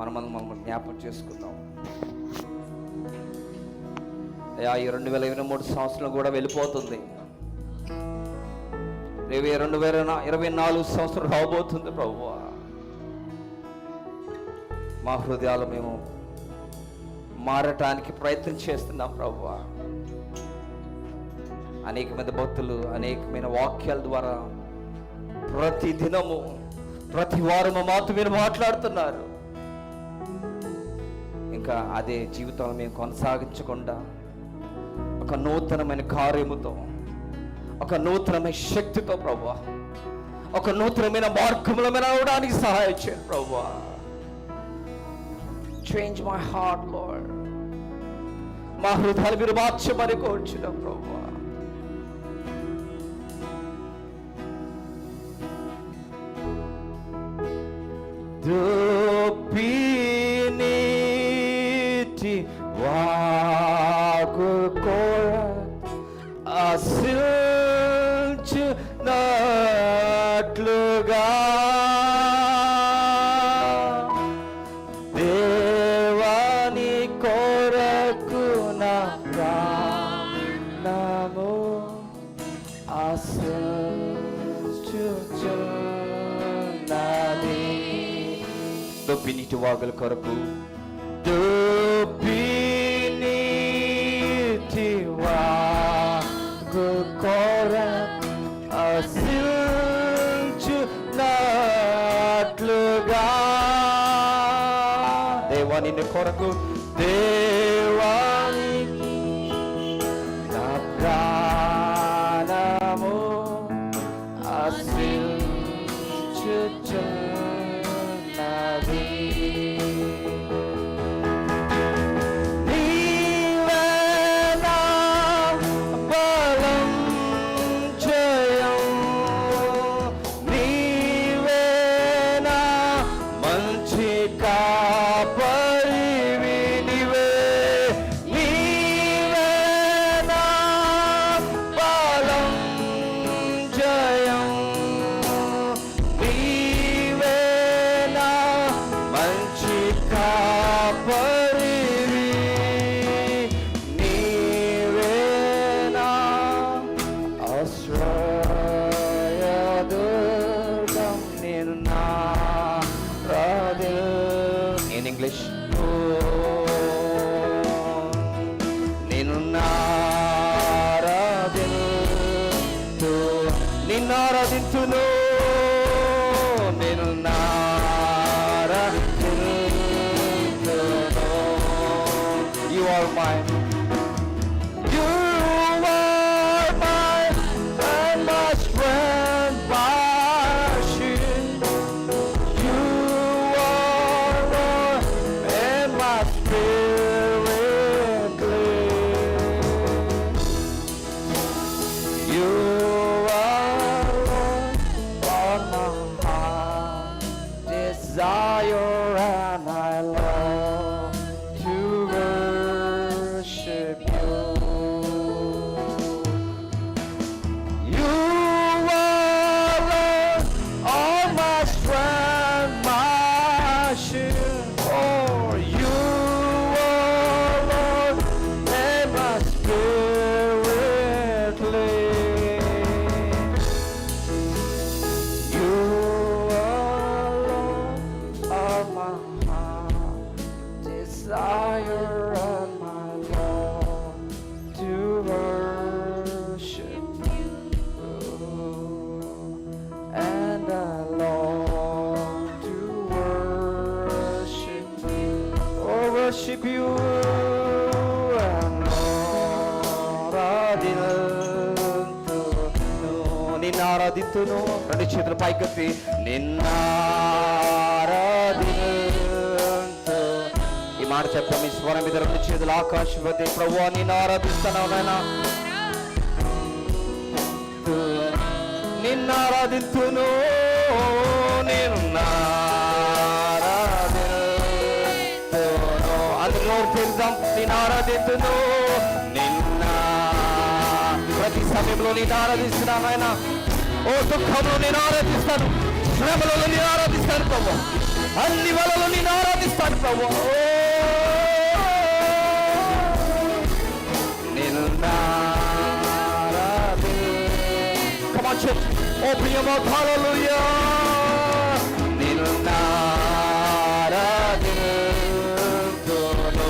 మనం మనం మనం జ్ఞాపకం చేసుకుందాం. అయ్యా ఈ రెండు వేల ఇరవై మూడు సంవత్సరం కూడా వెళ్ళిపోతుంది. రేపు రెండు వేల ఇరవై నాలుగు సంవత్సరం రాబోతుంది ప్రభు మా హృదయాలు మేము మారటానికి ప్రయత్నం చేస్తున్నాం ప్రభు అనేకమైన భక్తులు అనేకమైన వాక్యాల ద్వారా ప్రతి దినము ప్రతి వారము మాతో మీరు మాట్లాడుతున్నారు. ఇంకా అదే జీవితంలో మేము కొనసాగించకుండా ఒక నూతనమైన కార్యముతో ఒక నూతనమైన శక్తితో ప్రభు ఒక నూతనమైన మార్గంలో మీద అవడానికి సహాయం చేయండి ప్రభు. చేంజ్ మై హార్ట్ లోడ్ మా హృదయాలు మీరు మార్చమని కోర్చున్నాం ప్రభు. Do దుఃఖినీటి వాగు కోర ఆశించునట్లుగా దేవాని కొరకు నా ప్రాణము ఆశించుచున్నది దొబ్బినీటి వాగుల కొరకు దొబ్బినీటి వాగు కొర అసిల్చున్నట్లుగా దేవాని కొరకు దేవానికి నా ప్రాణము ఆశించుచున్నది. ఇన్ ఇంగ్లీష్ నేను నారాధింతు నిన్ను ఆరాధించును 하여 desire and my love to worship you. And I long to worship you. Oh, worship you. And Lord, ఆరాధింతును. నిన్ను ఆరాధితును రెండు చేతులు పైకెత్తి నిన్నారాధింతు ఈ మాట చెప్తాం ఈ స్వరం మీద రెండు చేతులు ఆకాశపతి ప్రభు నిన్ను ఆరాధిస్తున్నావు నాయనా. నిన్ను ఆరాధింతును నేను నారాధింతును అందరూ నోరు తెరుద్దాం. నేను ఆరాధింతును నిన్న ప్రతి సమయంలో నేను ఆరాధిస్తున్నాను ఆయన ఓ దుఃఖంలో నేను ఆరాధిస్తాను. శ్రమలలో నేను ఆరాధిస్తాను ప్రభు. అన్ని వలలో నేను ఆరాధిస్తాను ప్రభు. ఓ church. Open your mouth. Hallelujah. నేను ఆరాధింతును.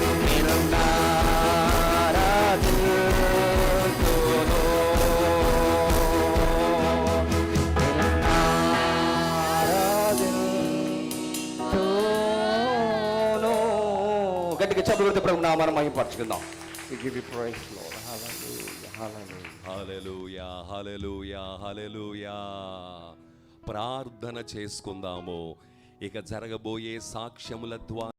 నేను ఆరాధింతును. ఆరాధింతును. గట్టిగా చెప్పలు కొడితే ప్రభు నామాన్ని మహింపరచుకుందాం We give you praise, Lord. Hallelujah. Hallelujah. హల్లెలూయా హల్లెలూయా హల్లెలూయా ప్రార్థన చేసుకుందాము ఇక జరగబోయే సాక్ష్యముల ద్వారా